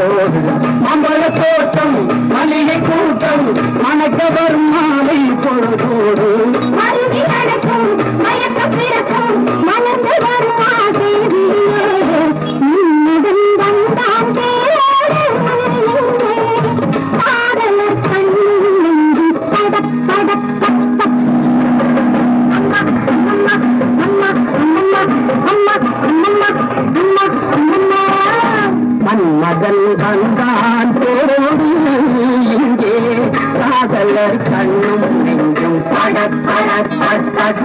போது அம்பல தோட்டம் மளிகை கூட்டம் மணக்கவர் மாலை பொழுது. காதல் வந்தான் தேரோடு இங்கே. காதலர் கண்ணும் நெஞ்சும் பட பட பட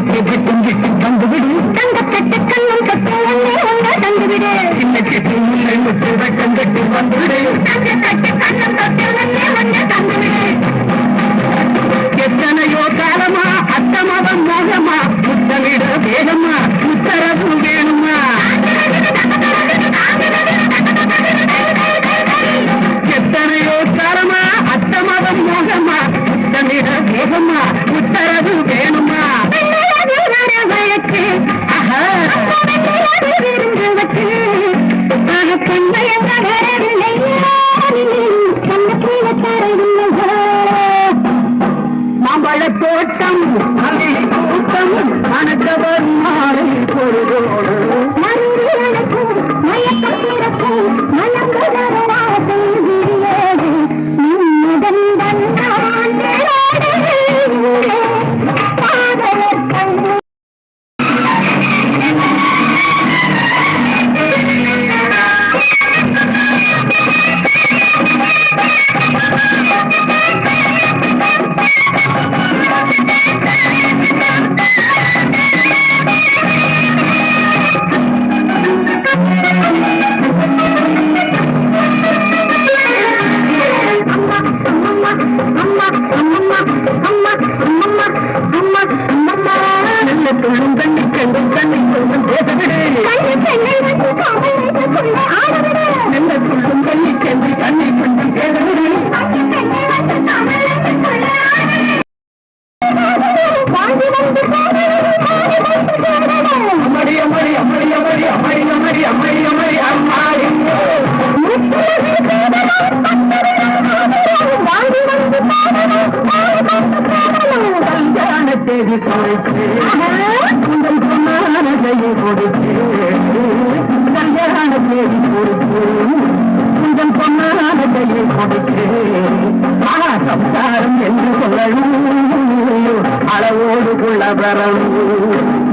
முல்லை முட்டு விட்டும் விட்டு வந்துவிடு கண்ணம் கட்டு ஒன்னே ஒன்று தந்துவிடு சின்ன சிட்டு முல்லை முட்டு வெட்டம் கட்டு வந்துவிடு கண்ணம் கட்டு ஒன்னே தந்துவிடு எத்தனையோ காலமா அத்தமவன் மோகமா முத்தமிட வேகமா உத்தரவு வேணுமா. எத்தனையோ காலமா அத்தமவன் மோகமா முத்தமிட வேகமா தேவி தேதி உங்கள் பொன்னானதையை கொடுத்து கல்யாண தேவி கொடுத்து உங்கள் பொன்னானதையை கொடுத்து மகா சம்சாரம் என்று சொல்லணும். அளவோடு கொள்ள வரணும்